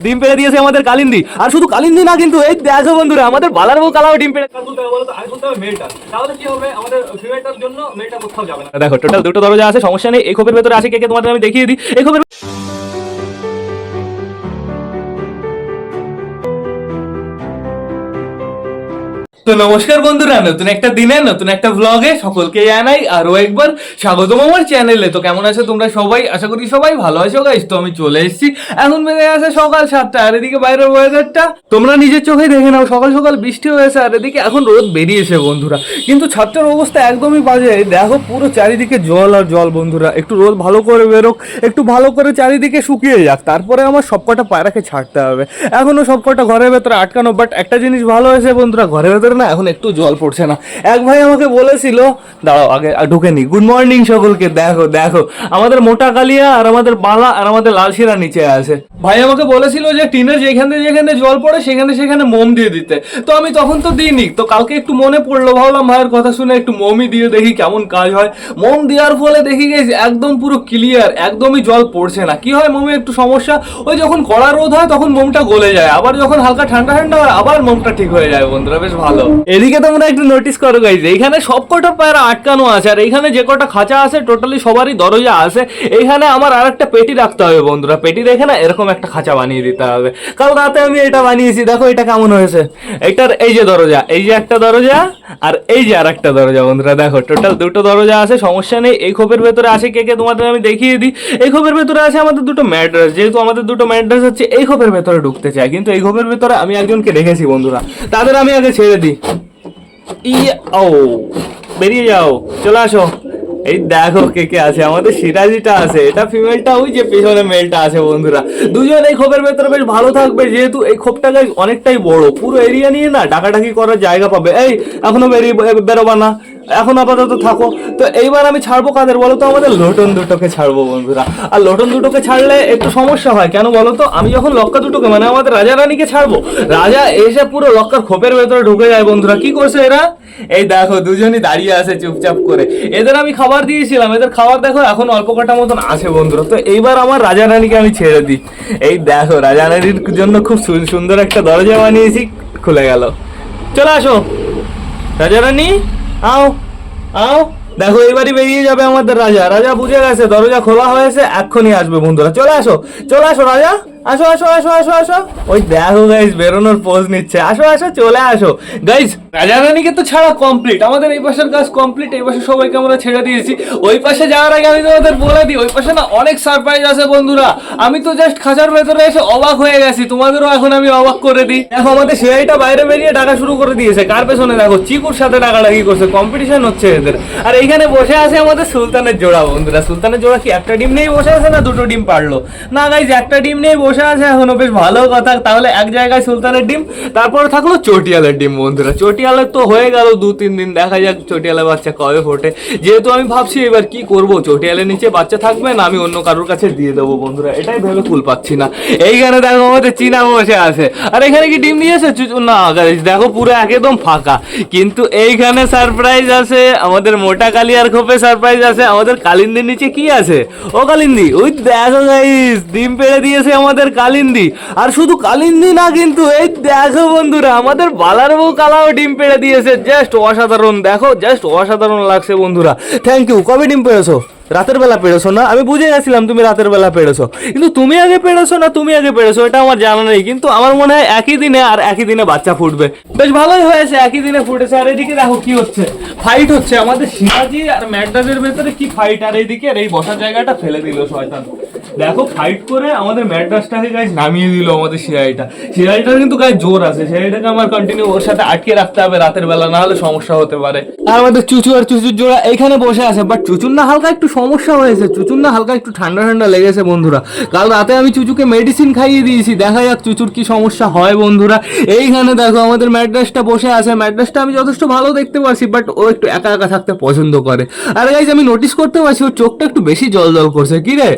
ডিম পেড়ে দিয়েছে আমাদের কালিন্দি। আর শুধু কালিন্দি না কিন্তু এই দেখো বন্ধুরা আমাদের বালার বউ কালাও ডিম পেড়ে দেখো টোটাল দুটো দরজা আছে সমস্যা নেই এই খোপের ভেতরে আছে কে কে তোমাদের আমি দেখিয়ে দিই। এই খোপের তো নমস্কার বন্ধুরা, নতুন একটা দিনে, নতুন একটা ব্লগে সকলকে জানাই আরও একবার স্বাগতম আমার চ্যানেলে তো কেমন আছো তোমরা সবাই? আশা করি সবাই ভালো আছো গাইস তো আমি চলে এসেছি। এখন বেজে আছে সকাল সাতটা, আর এদিকে বাইরের ওয়েদারটা তোমরা নিজের চোখে দেখে নাও, সকাল সকাল বৃষ্টি হয়েছে, আর এদিকে এখন রোদ বেরিয়েছে বন্ধুরা। কিন্তু ছাত্রের অবস্থা একদমই বাজে দেখো পুরো চারিদিকে জল আর জল বন্ধুরা। একটু রোদ ভালো করে বেরোক, একটু ভালো করে চারিদিকে শুকিয়ে যাক, তারপরে আমার সবকটা পায়রাকে ছাড়তে হবে। এখনও সবকটা ঘরের ভেতরে আটকানো বাট একটা জিনিস ভালো হয়েছে বন্ধুরা, ঘরের ভেতরে না, এখন একটু জল পড়ছে না। এক ভাই আমাকে বলেছিল, দাঁড়াও, আগে ঢুকে নি। গুড মর্নিং সকলকে, দেখো দেখো। আমাদের মোটা কালিয়া আর আমাদের বালা আর আমাদের লাল শিরা নিচে আছে। ভাই আমাকে বলেছিল যে, টিনে যেখানে যেখানে জল পড়ে, সেখানে সেখানে মোম দিয়ে দিতে। তো আমি তখন তো দিইনি। তো কালকে একটু মনে পড়ল, ভাবলাম ভাইয়ের কথা শুনে একটু মোমই দিয়ে দেখি কেমন কাজ হয়। মোম দেওয়ার ফলে দেখি গেছি, একদম পুরো ক্লিয়ার একদমই জল পড়ছে না। কি হয়, মোমে একটু সমস্যা? ওই যখন কড়া রোদ হয়, তখন মোমটা গলে যায়। আবার যখন হালকা ঠান্ডা ঠান্ডা হয়, আবার মোমটা ঠিক হয়ে যায়, বন্ধুরা। বেশ ভালো। এদিকে তোমরা একটু নোটিস করো গাইজ এইখানে সব কটা পায়রা আটকানো আছে, আর এইখানে যে কটা খাঁচা আছে টোটালি সবারই দরজা আছে। এইখানে আমার আর একটা পেটি রাখতে হবে বন্ধুরা, পেটি রেখে না এরকম একটা খাঁচা বানিয়ে দিতে হবে। কাল রাতে আমি এটা বানিয়েছি, দেখো এটা কেমন হয়েছে। এইটার এই যে দরজা, এই যে একটা দরজা, আর এই যে আর একটা দরজা বন্ধুরা, দেখো টোটাল দুটো দরজা আছে, সমস্যা নেই। এই খোপের ভেতরে আছে কে কে, তোমাদের আমি দেখিয়ে দিই। এই খোপের ভেতরে আছে আমাদের দুটো ম্যাড্রেস যেহেতু আমাদের দুটো ম্যাড্রেস হচ্ছে এই খোপের ভেতরে ঢুকতে চাই কিন্তু এই খোপের ভেতরে আমি একজনকে রেখেছি বন্ধুরা, তাদের আমি আগে ছেড়ে দিই। চলে আসো। এই দেখো কে কে আছে, আমাদের সিরাজিটা আছে। এটা ফিমেলটা ওই যে পেছনে মেলটা আছে বন্ধুরা। দুজন এই খোপের ভেতরে বেশ ভালো থাকবে, যেহেতু এই খোপটা অনেকটাই বড়। পুরো এরিয়া নিয়ে না, ডাকাডাকি করার জায়গা পাবে। এই, এখনও বেরিয়ে বেরোবা না। এখন আপাতত থাকো। তো এইবার আমি ছাড়বো কাদের বলো তো? আমাদের লোটন দুটোকে ছাড়বো বন্ধুরা। আর লোটন দুটোকে ছাড়লে একটু সমস্যা হয়। কেন বলো তো? আমি যখন লক্কা দুটোকে মানে আমাদের রাজা রানীকে ছাড়বো, রাজা এসে পুরো লক্কার খোপের ভেতরে ঢুকে যায় বন্ধুরা। কি করছে এরা? এই দেখো, দুজনই দাঁড়িয়ে আছে চুপচাপ করে। এদের আমি খাবার দিয়েছিলাম। এদের খাবার দেখো, এখন অল্প কটা মতন আছে বন্ধুরা। তো এইবার আমার রাজা রানীকে আমি ছেড়ে দিই। এই দেখো, রাজা রানীর জন্য খুব সুন্দর একটা দরজা বানিয়েছি। খুলে গেল। চলে আসো। রাজা রানী, আও। আও, দেখো এবারই বেরিয়ে যাবে আমাদের রাজা। রাজা বুঝে গেছে, দরজা খোলা হয়েছে, এক্ষুনি আসবে বন্ধুরা। চলে আসো চলে আসো রাজা। আসো আসো আসো আসো আসো। ওই দেখো গাইস বেরোনোর পোজ নিচ্ছে। আসো আসো, চলে আসো। গাইস রাজা রানীকে তো ছাড়া কমপ্লিট আমাদের এই পাশের কাজ কমপ্লিট এই পাশে সবাইকে আমরা ছেড়ে দিয়েছি। ওই পাশে যাওয়ার আগে আমি তোমাদের বলে দিই, ওই পাশে না অনেক সারপ্রাইজ আছে বন্ধুরা। আমি তো জাস্ট খাঁচার ভেতরে এসে অবাক হয়ে গেছি। তোমাদেরও এখন আমি অবাক করে দিই। দেখো, আমাদের সিআইটা বাইরে বেরিয়ে ডাকা শুরু করে দিয়েছে। কার পেছনে দেখো, চিকুর সাথে ডাকাডাকি করছে। কম্পিটিশন হচ্ছে এদের। আর এইখানে বসে আছে আমাদের সুলতানের জোড়া বন্ধুরা। সুলতানের জোড়া কি একটা ডিম নিয়েই বসে আছে না দুটো ডিম পারল? না গাইজ একটা ডিম নিয়েই বসে আছে, এখনও বেশ ভালো কথা। তাহলে এক জায়গায় সুলতানের ডিম, তারপরে থাকল চটিয়ালের ডিম, বন্ধুরা। চটিয়ালের তো হয়ে গেল দু, তিন দিন, দেখা যাক চটিয়ালের বাচ্চা কবে ফোটে। যেহেতু আমি ভাবছি এবার কি করব, চটিয়ালের নিচে বাচ্চা থাকবে না, আমি অন্য কারোর কাছে দিয়ে দেবো, বন্ধুরা। এটাই ভেবে কুল পাচ্ছি না। এইখানে দেখো আমাদের চীনা বসে আছে। আর এখানে কি ডিম দিয়েছে চু- না দেখো পুরো একদম ফাঁকা। কিন্তু এইখানে সারপ্রাইজ আছে, আমাদের মোটা কালিয়ার খোপে সারপ্রাইজ আছে, আমাদের কালিন্দির নিচে কি আছে? ও কালিন্দি, ওই দেখো গাইস ডিম পেড়ে দিয়েছে আমাদের কালিন্দি। আর শুধু কালিন্দি না কিন্তু, এই দেখো বন্ধুরা, আমাদের বালার বউ কালাও ডিম পেড়ে দিয়েছে। জাস্ট অসাধারণ, দেখো জাস্ট অসাধারণ লাগছে বন্ধুরা। থ্যাংক ইউ কবে ডিম পেড়েছো? রাতের বেলা পেড়েছো না? আমি বুঝে গেছিলাম তুমি রাতের বেলা পেড়েছো। কিন্তু তুমি আগে পেড়েছো না, তুমি আগে পেড়েছো, এটা আমার জানা নেই। কিন্তু আমার মনে হয় একই দিনে আর একই দিনে বাচ্চা ফুটবে। বেশ ভালোই হয়েছে, একই দিনে ফুটেছে। আর এদিকে দেখো কি হচ্ছে। ফাইট হচ্ছে। আমাদের শিবাজি আর ম্যাকডাজের ভেতরে কি ফাইট আর এইদিকে আর এই বসার জায়গাটা ফেলে দিল শয়তান। দেখো ফাইট করে আমাদের ম্যাড্রাসটাকে গাইজ নামিয়ে দিল আমাদের সিআইটা। সিআইটার কিন্তু গায়ে জোর আছে, সিআইটাকে আমার কন্টিনিউ ওর সাথে আটকে রাখতে হবে রাতের বেলা না হলে সমস্যা হতে পারে। আর আমাদের চুচু আর চুচুর জোড়া এখানে বসে আছে বাট চুচুর না হালকা একটু সমস্যা হয়েছে, চুচুর না হালকা একটু ঠান্ডা ঠান্ডা লেগেছে বন্ধুরা। কাল রাতে আমি চুচুকে মেডিসিন খাইয়ে দিয়েছি, দেখা যাক চুচুর কি সমস্যা হয় বন্ধুরা। এইখানে দেখো আমাদের ম্যাড্রাসটা বসে আছে ম্যাড্রাসটা আমি যথেষ্ট ভালো দেখতে পাচ্ছি বাট ও একটু একা একা থাকতে পছন্দ করে। আর গাইজ আমি নোটিস করতে পারছি, ওর চোখটা একটু বেশি জল জল করছে, কি রে?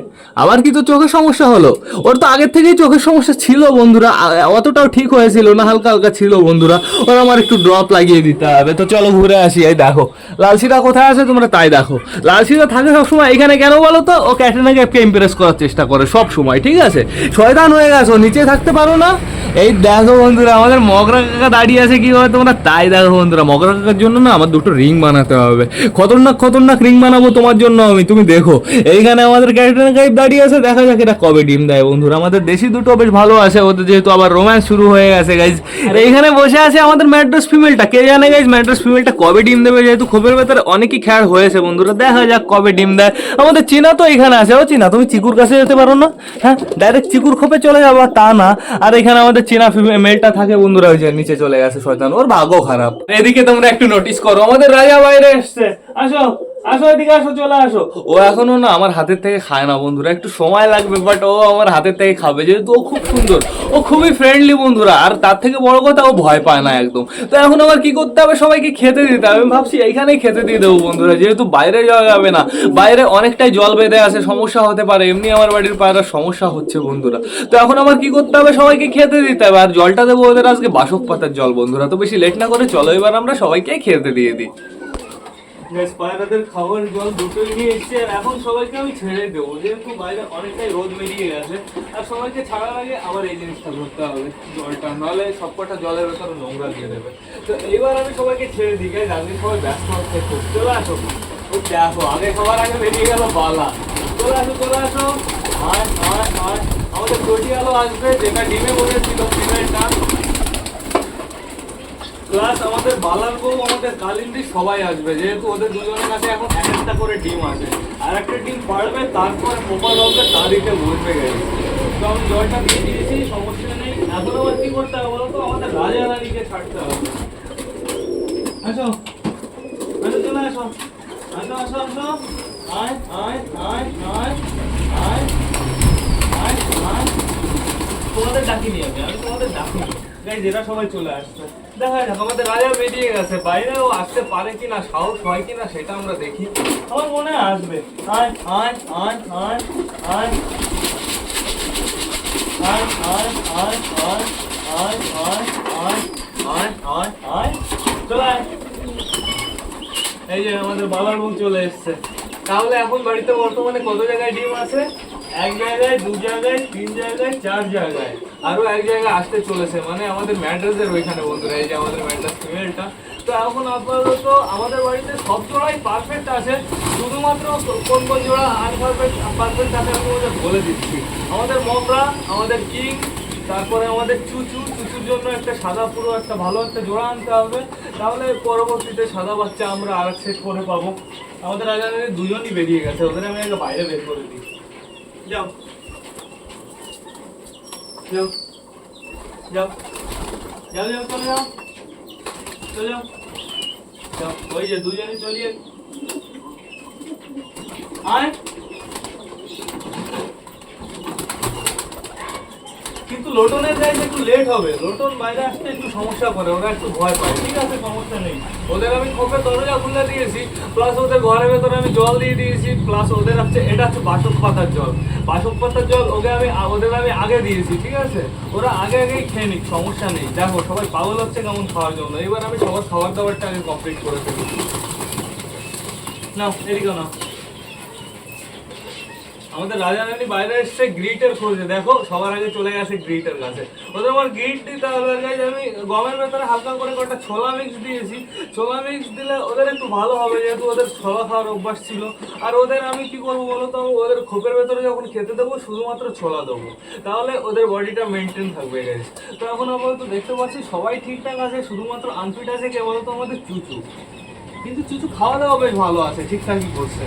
আবার কি তোর চোখের সমস্যা হলো। ওর তো আগের থেকেই চোখের সমস্যা ছিল বন্ধুরা। অতটাও ঠিক হয়েছিল না, হালকা হালকা ছিল বন্ধুরা। ওর আমার একটু ড্রপ লাগিয়ে দিতে হবে। তো চলো ঘুরে আসি, এই দেখো। লালসিরা কোথায় আছে তোমরা তাই দেখো। লালসিরা থাকে সবসময়। এখানে কেন বলো তো? ও ক্যাটরিনা কাইফকে ইমপ্রেস করার চেষ্টা করে সব সময় ঠিক আছে? শয়তান হয়ে গেছো, নিচে থাকতে পারো না। এই দেখো বন্ধুরা, আমাদের মগরা কাকা দাঁড়িয়ে আছে, কি হবে তোমরা তাই দেখো বন্ধুরা। মগরা কাকার জন্য না আমার দুটো রিং বানাতে হবে। খতরনাক খতরনাক রিং বানাবো তোমার জন্য আমি, তুমি দেখো। এইখানে আমাদের ক্যারেক্টার গাইড দাঁড়িয়ে আছে দেখা যাক এটা কবে ডিম দেয় বন্ধুরা। আমাদের দেশি দুটো বেশ ভালো আছে ওদের যেহেতু আবার রোম্যান্স শুরু হয়ে গেছে গাইজ এইখানে বসে আছে আমাদের ম্যাড্রাস ফিমেলটা। কে জানে গাইজ ম্যাড্রাস ফিমেলটা কবে ডিম দেবে? যেহেতু খোপের ভেতরে অনেকই খ্যার হয়েছে বন্ধুরা। দেখা যাক কবে ডিম দেয়। আমাদের চীনা তো এখানে আছে। ও চীনা তুমি চিকুর কাছে যেতে পারো না? হ্যাঁ ডাইরেক্ট চিকুর খোপে চলে যাব আর তা না। আর এখানে আমাদের চীনা মেলটা থাকে বন্ধুরা ওই যে নিচে চলে গেছে শয়তান। ওর ভাগ্য খারাপ। এদিকে তোমরা একটু নোটিস করো আমাদের রাজা বাইরে এসছে। আসো। আসো এদিকে আসো, চলে আসো। ও এখনও না আমার হাতের থেকে খায় না বন্ধুরা, একটু সময় লাগবে বাট ও আমার হাতের থেকে খাবে, যেহেতু ও খুব সুন্দর। ও খুবই ফ্রেন্ডলি বন্ধুরা, আর তার থেকে বড় কথা ও ভয় পায় না একদম। তো এখন আমার কি করতে হবে? সবাইকে খেতে দিতে হবে। আমি ভাবছি এইখানেই খেতে দিয়ে দেবো বন্ধুরা, যেহেতু বাইরে যাওয়া যাবে না। বাইরে অনেকটাই জল বেঁধে আছে, সমস্যা হতে পারে। এমনি আমার বাড়ির পায়রার সমস্যা হচ্ছে বন্ধুরা। তো এখন আমার কি করতে হবে? সবাইকে খেতে দিতে হবে। আর জলটা দেবো ওদের আজকে বাসক পাতার জল, বন্ধুরা। তো বেশি লেট না করে চলো, এবার আমরা সবাইকে খেতে দিয়ে দিই। বেশ পায়রাদের খাবার জল দুটোই নিয়ে এসছে, আর এখন সবাইকে আমি ছেড়ে দেবো। যেহেতু বাইরে অনেকটাই রোদ বেরিয়ে গেছে, আর সবাইকে ছাড়ার আগে আবার এই জিনিসটা ধরতে হবে, জলটা। নাহলে সবকটা জলের ভেতরে নোংরা দিয়ে দেবে। তো এবার আমি সবাইকে ছেড়ে দিই গাইজ আজকে সবাই ব্যস্ত হচ্ছে চলে আসো। ও দেখো, আগে খাবার আগে বেরিয়ে গেল বালা। চলে আসো চলে আসো। আয় আয় আয়। আমাদের কোটি আলো আসবে, যেটা ডিমে বলেছিল ডিমেরটা প্লাস আমাদের বালার বউ আমাদের কালিন্দি সবাই আসবে যেহেতু ওদের দুজনের কাছে এখন এক একটা করে ডিম আছে। আর একটা ডিম পারবে তারপর মোবাইল হবে তারিখে বসবে গেছে তো আমি জলটা দিয়ে দিয়েছি সমস্যা নেই। এখন আবার কি করতে হবে বলতো? আমাদের রাজা রানীকে ছাড়তে হবে। আসো। আসো চলে আসো। আসো আসো আসো। আয় আয় আয় আয় আয় আয় আয়। তোমাদের ডাকিনি আমি আমি তোমাদের ডাকিনি। সবাই চলে আমাদের বেরিয়ে গেছে আসতে পারে কিনা সাহস হয় কিনা সেটা আমরা দেখি আমার মনে হয় আসবে চলে আয় এই যে আমাদের বাবার বউ চলে এসছে তাহলে এখন বাড়িতে বর্তমানে কত জায়গায় ডিম আছে এক জায়গায়, দু জায়গায়, তিন জায়গায়, চার জায়গায়। আরও এক জায়গায় আসতে চলেছে মানে আমাদের ম্যাড্রেসের ওইখানে বন্ধুরা, এই যে আমাদের ম্যাড্রেস ফিমেলটা। তো এখন আপাতত আমাদের বাড়িতে সব জোড়াই পারফেক্ট আছে, শুধুমাত্র কোন কোন জোড়া আনপারফেক্ট পারফেক্ট আছে আমি তোমাদের বলে দিচ্ছি। আমাদের মগরা আমাদের কিং, তারপরে আমাদের চুচু, চুচুর জন্য একটা সাদা পুরো, একটা ভালো একটা জোড়া আনতে হবে। তাহলে পরবর্তীতে সাদা বাচ্চা আমরা আর সেট করে পাবো। আমাদের আগে দুজনই বেরিয়ে গেছে, ওদের আমি আগে বাইরে বের করে দিই। কিন্তু লোটনের গাইজ একটু লেট হবে। লোটন বাইরে আসতে একটু সমস্যা করে, ওরা একটু ভয় পায়। ঠিক আছে, সমস্যা নেই। ওদের আমি খোপের দরজা খুলে দিয়েছি প্লাস ওদের ঘরের ভেতরে আমি জল দিয়ে দিয়েছি প্লাস ওদের হচ্ছে, এটা হচ্ছে বাসক পাতার জল। বাসক পাতার জল ওকে আমি ওদের আমি আগে দিয়েছি, ঠিক আছে? ওরা আগে আগেই খেয়ে নিক, সমস্যা নেই। দেখো, সবাই পাগল হচ্ছে কেমন খাওয়ার জন্য। এবার আমি সবার খাবার দাবারটা আগে কমপ্লিট করে ফেলি। না এদিকে নাও। আমাদের রাজা রানী বাইরে এসছে গ্রিটের খোঁজে দেখো, সবার আগে চলে গেছে গ্রিটের কাছে। ওদের আমার গ্রিট দিতে হবে আমি গমের ভেতরে হালকা করে কটা ছোলা মিক্স দিয়েছি। ছোলা মিক্স দিলে ওদের একটু ভালো হবে, যেহেতু ওদের ছোলা খাওয়ার অভ্যাস ছিল। আর ওদের আমি কি করব বলো তো? ওদের খোপের ভেতরে যখন খেতে দেবো, শুধুমাত্র ছোলা দেবো। তাহলে ওদের বডিটা মেনটেন থাকবে গাইজ তো এখন আপাতত দেখতে পাচ্ছি সবাই ঠিকঠাক আছে, শুধুমাত্র আনফিট আছে কে বলতো আমাদের চুচু। কিন্তু চুচু খাওয়া দাওয়া বেশ ভালো আছে, ঠিকঠাকই করছে।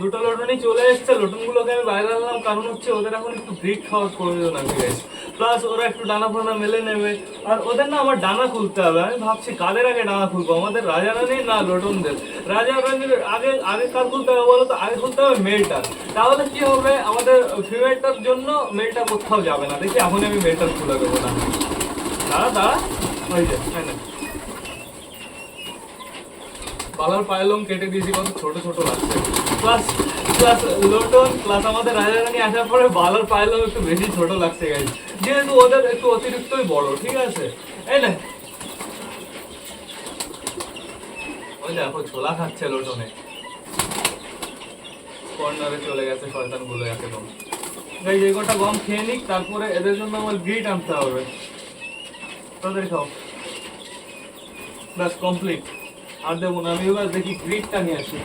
দুটো লোটনই চলে এসছে, লোটনগুলোকে আমি বাইরে আনলাম, কারণ হচ্ছে ওদের এখন একটু ব্রিড খাওয়ার প্রয়োজন আছে গাইস প্লাস ওরা একটু ডানা ফানা মেলে নেবে। আর ওদের না আমার ডানা খুলতে হবে। আমি ভাবছি কাদের আগে ডানা খুলবো? আমাদের রাজা রানী না লোটনদের? রাজা রানীর আগে আগে কার খুলতে হবে বলো তো? আগে খুলতে হবে মেলটার তাহলে কি হবে? আমাদের ফিমেলটার জন্য মেলটা কোথাও যাবে না। দেখি এখন আমি মেলটার খুলে দেবো না। দাঁড়া দাঁড়া। ওই যে, এই নে। পালার পায়লং কেটে দিয়েছি, কত ছোট ছোট লাগছে প্লাস প্লাস লোটন প্লাস আমাদের রাজা রানী আসার পরে বালার পায়লং একটু বেশি ছোট লাগছে গাইজ যেহেতু ওদের একটু অতিরিক্তই বড়, ঠিক আছে? এই না। ওই দেখো, ছোলা খাচ্ছে লোটনে। কর্নারে চলে গেছে শয়তানগুলো একদম গাইজ এই কটা গম খেয়ে নিক, তারপরে এদের জন্য আমার গ্রিট আনতে হবে। তাদের খাও ব্যাস কমপ্লিট আর দেবো না, আমি এবার দেখি গ্রিডটা নিয়ে আসি।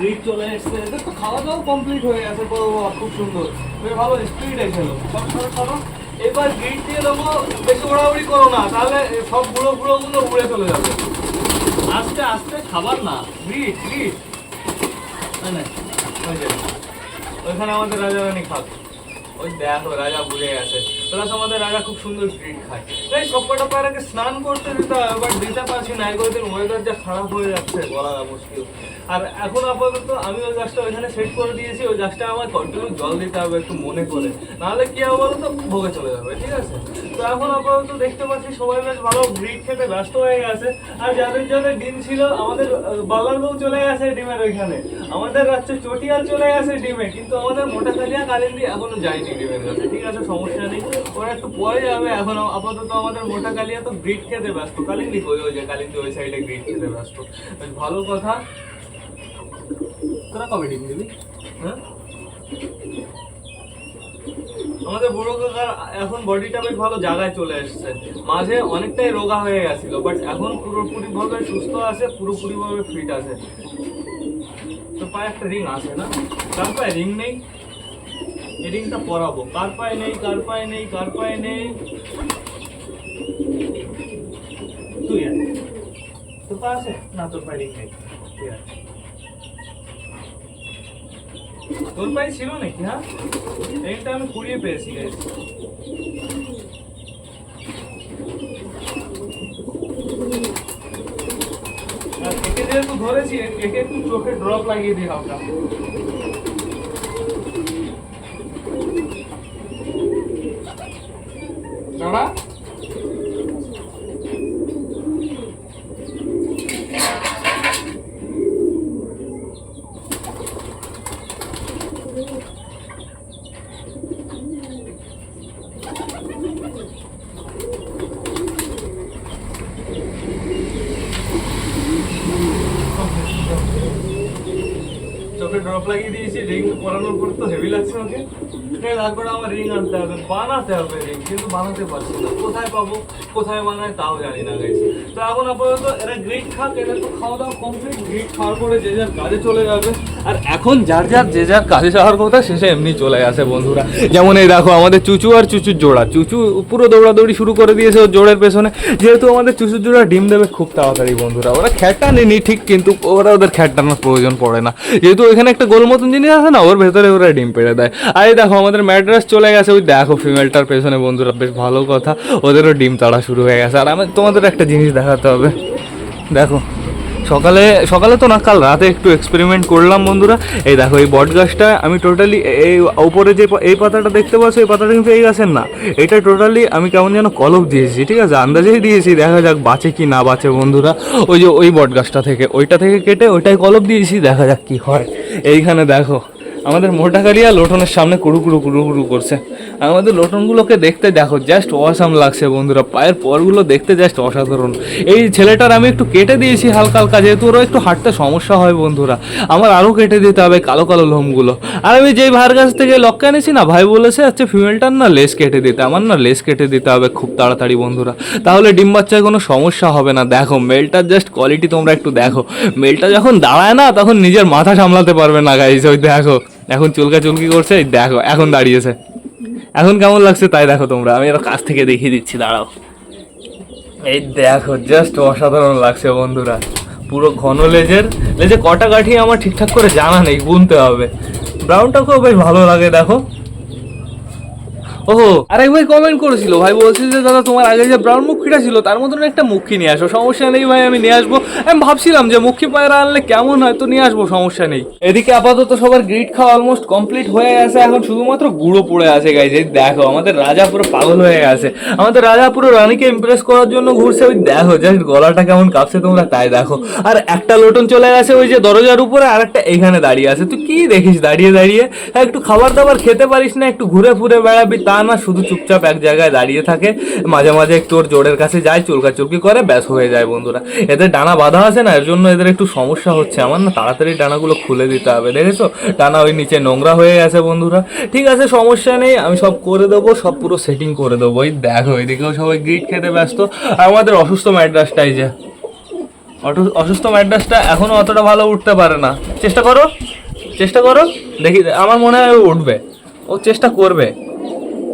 গ্রিড চলে এসছে। এদের তো খাওয়া দাওয়া কমপ্লিট হয়ে গেছে। খুব সুন্দর। বেশ ভালো স্পিড এসেলো সব সব এবার গ্রিড দিয়ে দেবো, বেশি ওড়াউড়ি করো না। তাহলে সব বুড়ো বুড়ো গুলো উড়ে চলে যাবে। আস্তে আস্তে খাবার না। গ্রিড গ্রিড ওইখানে আমাদের রাজা রানী খাক ওই দেখো, রাজা বুঝে গেছে। প্লাস আমাদের রাজা খুব সুন্দর গ্রিড খায়। এই সব কটা পায়রাকে স্নান করতে দিতে হবে বাট দিতে পারছি না এগুলো দিন ওয়েদার যা খারাপ হয়ে যাচ্ছে। বলা না মুশকিল আর এখন আপাতত আমি ওই গাছটা ওইখানে সেট করে দিয়েছি ওই গাছটা আমার কন্টিনিউ জল দিতে হবে একটু মনে করে। নাহলে কি হবে বলো তো ভোগে চলে যাবে ঠিক আছে? তো এখন আপাতত দেখতে পাচ্ছি সবাই বেশ ভালো ব্রিড খেতে ব্যস্ত হয়ে গেছে। আর যাদের যাদের ডিম ছিল আমাদের বালার বউ চলে গেছে ডিমের ওইখানে। আমাদের রাজ্যে চটিয়াল চলে গেছে ডিমে কিন্তু আমাদের মোটা কালিয়া কালিন্দি এখনও যায়নি ডিমের কাছে ঠিক আছে? সমস্যা নেই। ওরা একটু পরে যাবে। এখন আপাতত আমাদের মোটা কালিয়া তো খেতে ব্যস্ত। কালিন্দি কালিন্দি ওই সাইডে খেতে ব্যস্ত। ভালো কথা। তোরা দিবি হ্যাঁ? আমাদের বুড়ো কাকার এখন বডিটা বেশ ভালো জায়গায় চলে এসেছে। মাঝে অনেকটাই রোগা হয়ে গেছিল বাট এখন পুরোপুরি ভাবে সুস্থ আছে পুরোপুরি ভাবে ফিট আছে। তো পায়ে একটা রিং আছে না? কার পায়ে রিং নেই? এই রিংটা পরাবো কার পায়ে নেই কার পায়ে নেই কার পায়ে নেই তুই আয়। তোর পা আছে না তোর পায়ে রিং নেই তুই আয়। তোর পায়ে ছিল নাকি হ্যাঁ রিংটা আমি কুড়িয়ে পেয়েছি গাইস আর একে যেহেতু ধরেছি একে একটু চোখে ড্রপ লাগিয়ে দিই হালকা দাঁড়া চোখে ড্রপ লাগিয়ে দিয়েছি রিং পরানোর পর তো হেভি লাগছে ওকে ঠিক তারপরে আমার রিং আনতে হবে বানাতে হবে রিং কিন্তু বানাতে পারছি না। কোথায় পাবো, কোথায় বানায় তাও জানি না গাইছি তো এখন আপাতত এরা গ্রিট খাক এরা তো খাওয়া দাওয়া কমপ্লিট গ্রিট খাওয়ার পরে যে যার কাজে চলে যাবে। আর এখন যার যার, যে যার কাজে যাওয়ার কথা শেষে এমনি চলে আসে বন্ধুরা। যেমন এই দেখো, আমাদের চুচু আর চুচুর জোড়া। চুচু পুরো দৌড়াদৌড়ি শুরু করে দিয়েছে ওর জোড়ের পেছনে। যেহেতু আমাদের চুচুর জোড়া ডিম দেবে খুব তাড়াতাড়ি বন্ধুরা। ওরা খ্যাটানেনি ঠিক, কিন্তু ওরা ওদের খ্যাটানোর প্রয়োজন পড়ে না। যেহেতু ওইখানে একটা গোল মতন জিনিস আছে না, ওর ভেতরে ওরা ডিম পেড়ে দেয়। আর দেখো, আমাদের ম্যাড্রাস চলে গেছে। ওই দেখো ফিমেলটার পেছনে বন্ধুরা, বেশ ভালো কথা। ওদেরও ডিম তাড়া শুরু হয়ে গেছে। আর আমি তোমাদের একটা জিনিস দেখাতে হবে। দেখো, সকালে সকালে তো না, কাল রাতে একটু এক্সপেরিমেন্ট করলাম বন্ধুরা। এই দেখো, এই বট গাছটা আমি টোটালি এই উপরে যে এই পাতাটা দেখতে পাচ্ছ, এই পাতাটা কিন্তু এই গাছের না। এটা টোটালি আমি কেমন যেন কলপ দিয়েছি, ঠিক আছে? আন্দাজেই দিয়েছি, দেখা যাক বাঁচে কি না বাঁচে বন্ধুরা। ওই যে ওই বট গাছটা থেকে, ওইটা থেকে কেটে ওইটাই কলপ দিয়েছি, দেখা যাক কি হয়। এইখানে দেখো আমাদের মোটা কালিয়া লোটনের সামনে কুড়ু কুড়ু কুড়ু কুড়ু করছে। আমাদের লোটনগুলোকে দেখতে দেখো জাস্ট অসাম লাগছে বন্ধুরা। পায়ের পরগুলো দেখতে জাস্ট অসাধারণ। এই ছেলেটার আমি একটু কেটে দিয়েছি হালকা হালকা, যেহেতু ওরা একটু হাঁটতে সমস্যা হয় বন্ধুরা। আমার আরও কেটে দিতে হবে কালো কালো লোমগুলো। আর আমি যেই ভাইয়ের কাছ থেকে লক্ষ্য এনেছি না, ভাই বলেছে আচ্ছা ফিমেলটার না লেস কেটে দিতে, আমার না লেস কেটে দিতে হবে খুব তাড়াতাড়ি বন্ধুরা। তাহলে ডিম বাচ্চায় কোনো সমস্যা হবে না। দেখো, মেলটার জাস্ট কোয়ালিটি তোমরা একটু দেখো। মেলটা যখন দাঁড়ায় না, তখন নিজের মাথা সামলাতে পারবে না গাইজ ওই দেখো। এখন চুলকা চুলকি করছে দেখো, এখন দাঁড়িয়েছে। এখন কেমন লাগছে তাই দেখো তোমরা, আমি এটা কাছ থেকে দেখিয়ে দিচ্ছি, দাঁড়াও। এই দেখো জাস্ট অসাধারণ লাগছে বন্ধুরা। পুরো ঘন লেজের, লেজে কটা কাঠি আমার ঠিকঠাক করে জানা নেই গুনতে হবে। ব্রাউনটা খুব বেশ ভালো লাগে, দেখো। ওহো আরেক ভাই কমেন্ট করেছিল। ভাই বলছে যে দাদা তোমার আগে যে ব্রাউন মুখিটা ছিল তার মতন একটা মুখি নিয়ে আসো সমস্যা নেই ভাই আমি নিয়ে আসব। আমি ভাবছিলাম যে মুখি পায়রা আনলে কেমন হয় তো নিয়ে আসব সমস্যা নেই। এদিকে আপাতত সবার গ্রিড খাওয়া অলমোস্ট কমপ্লিট হয়ে গেছে এখন শুধুমাত্র গুঁড়ো পড়ে আছে গাইজ এই দেখো আমাদের রাজা পুরো পাগল হয়ে গেছে। আমাদের রাজা পুরো রানীকে ইমপ্রেস করার জন্য ঘুরছে ওই দেখো জাস্ট গলাটা কেমন কাঁপছে তোমরা তাই দেখো। আর একটা লোটন চলে গেছে ওই যে দরজার উপরে আর একটা এখানে দাঁড়িয়ে আছে। তুই কি দেখিস দাঁড়িয়ে দাঁড়িয়ে? হ্যাঁ, একটু খাবার দাবার খেতে পারিস না একটু ঘুরে ফুরে বেড়াবি তা না, শুধু চুপচাপ এক জায়গায় দাঁড়িয়ে থাকে, মাঝে মাঝে একটু ওর জোরের কাছে যায়, চুলকা চুলকি করে, ব্যাস হয়ে যায় বন্ধুরা। এদের ডানা বাঁধা আছে না, এর জন্য এদের একটু সমস্যা হচ্ছে। আমার না তাড়াতাড়ি ডানাগুলো খুলে দিতে হবে, দেখেছ? ডানা ওই নিচে নোংরা হয়ে গেছে বন্ধুরা। ঠিক আছে, সমস্যা নেই, আমি সব করে দেবো, সব পুরো সেটিং করে দেবো। ওই দেখো, এদিকেও সবাই গ্রিট খেতে ব্যস্ত। আর আমাদের অসুস্থ ম্যাড্রাসটাই যে। অসুস্থ ম্যাড্রাসটা এখনও অতটা ভালো উঠতে পারে না। চেষ্টা করো চেষ্টা করো। দেখি, আমার মনে হয় উঠবে। ও চেষ্টা করবে।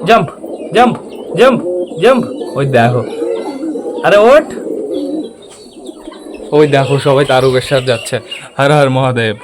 জাম্প জাম্প জাম্প জাম্প ওই দেখো। আরে ওট ওই দেখো সবাই তারকেশ্বর যাচ্ছে। হর হর মহাদেব।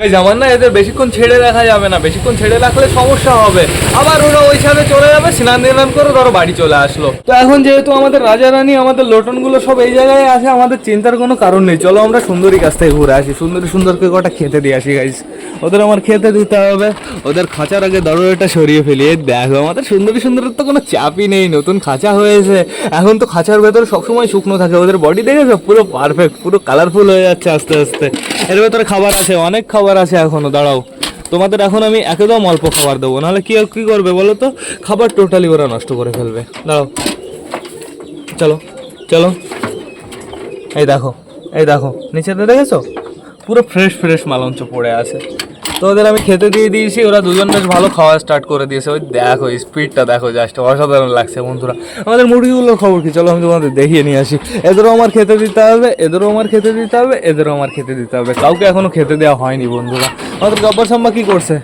আমার না এদের বেশিক্ষণ ছেড়ে রাখা যাবে না। বেশিক্ষণ ছেড়ে রাখলে সমস্যা হবে। আবার ওরা ওই সাথে চলে যাবে, স্নান দিনান করে ধরো বাড়ি চলে আসলো। তো এখন যেহেতু আমাদের রাজা রানী, আমাদের লোটনগুলো সব এই জায়গায় আছে, আমাদের চিন্তার কোনো কারণ নেই। চলো আমরা সুন্দরী কাছ থেকে ঘুরে আসি। সুন্দরী সুন্দরকে কটা খেতে দিয়ে আসি গাইস ওদের আমার খেতে দিতে হবে। ওদের খাঁচার আগে দরজাটা সরিয়ে ফেলি। দেখো, আমাদের সুন্দরী সুন্দরের তো কোনো চাপই নেই। নতুন খাঁচা হয়েছে। এখন তো খাঁচার ভেতরে সবসময় শুকনো থাকে। ওদের বডি দেখেছ? পুরো পারফেক্ট পুরো কালারফুল হয়ে যাচ্ছে আস্তে আস্তে। এর ভেতরে খাবার আছে, অনেক খাবার আছে এখনও, দাঁড়াও। তোমাদের এখন আমি একদম অল্প খাবার দেবো, নাহলে কি কি করবে বলো তো? খাবার টোটালি ওরা নষ্ট করে ফেলবে। দাঁড়াও। চলো চলো। এই দেখো এই দেখো নিচেতে দেখেছ? পুরো ফ্রেশ ফ্রেশ মালঞ্চ পড়ে আছে। তো ওদের আমি খেতে দিয়ে দিয়েছি, ওরা দুজন বেশ ভালো খাওয়া স্টার্ট করে দিয়েছে। ওই দেখো স্পিডটা দেখো জাস্ট অসাধারণ লাগছে বন্ধুরা। আমাদের মুরগিগুলোর খবর কি? চলো আমি তোমাদের দেখিয়ে নিয়ে আসি। এদেরও আমার খেতে দিতে হবে, এদেরও আমার খেতে দিতে হবে, এদেরও আমার খেতে দিতে হবে। কাউকে এখনও খেতে দেওয়া হয়নি বন্ধুরা। আমাদের গব্বর সাম্বা কী করছে?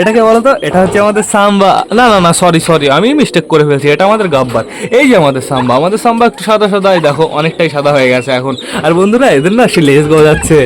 এটাকে বলো তো এটা হচ্ছে আমাদের সাম্বা। না না না সরি সরি আমি মিস্টেক করে ফেলছি, এটা আমাদের গাব্বার। এই যে আমাদের সাম্বা আমাদের সাম্বা একটু সাদা সাদা, এই দেখো, অনেকটাই সাদা হয়ে গেছে এখন। আর বন্ধুরা, এদের না সে লেস গজাচ্ছে।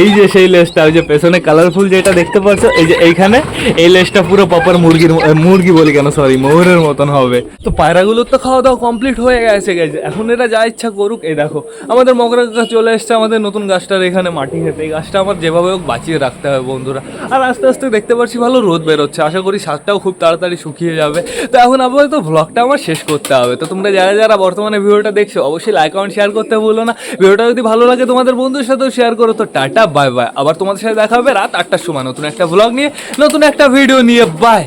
এই যে সেই লেসটা ওই যে পেছনে কালারফুল যেটা দেখতে পাচ্ছ, এই যে এইখানে, এই লেসটা পুরো প্রপার মুরগির মুরগি বলি কেন সরি ময়ূরের মতন হবে। তো পায়রাগুলোর তো খাওয়া দাওয়া কমপ্লিট হয়ে গেছে গেছে এখন এরা যা ইচ্ছা করুক, এই দেখো, আমাদের মগরা কাকা চলে এসছে আমাদের নতুন গাছটার এখানে মাটি খেতে এই গাছটা আমার যেভাবে হোক বাঁচিয়ে রাখতে হবে, বন্ধুরা। আর আস্তে আস্তে দেখতে পাচ্ছি ভালো রোদ বেরোচ্ছে। আশা করি স্বাদটাও খুব তাড়াতাড়ি শুকিয়ে যাবে। তো এখন আপাতত ব্লগটা আমার শেষ করতে হবে। তো তোমরা যারা যারা বর্তমানে ভিডিওটা দেখছ, অবশ্যই লাইক কমেন্ট শেয়ার করতে ভুলো না। ভিডিওটা যদি ভালো লাগে তোমাদের বন্ধুর সাথেও শেয়ার করো। তো টাটা বাই বাই আবার তোমাদের সাথে দেখা হবে রাত আটটার সময় নতুন একটা ব্লগ নিয়ে, নতুন একটা ভিডিও নিয়ে। বাই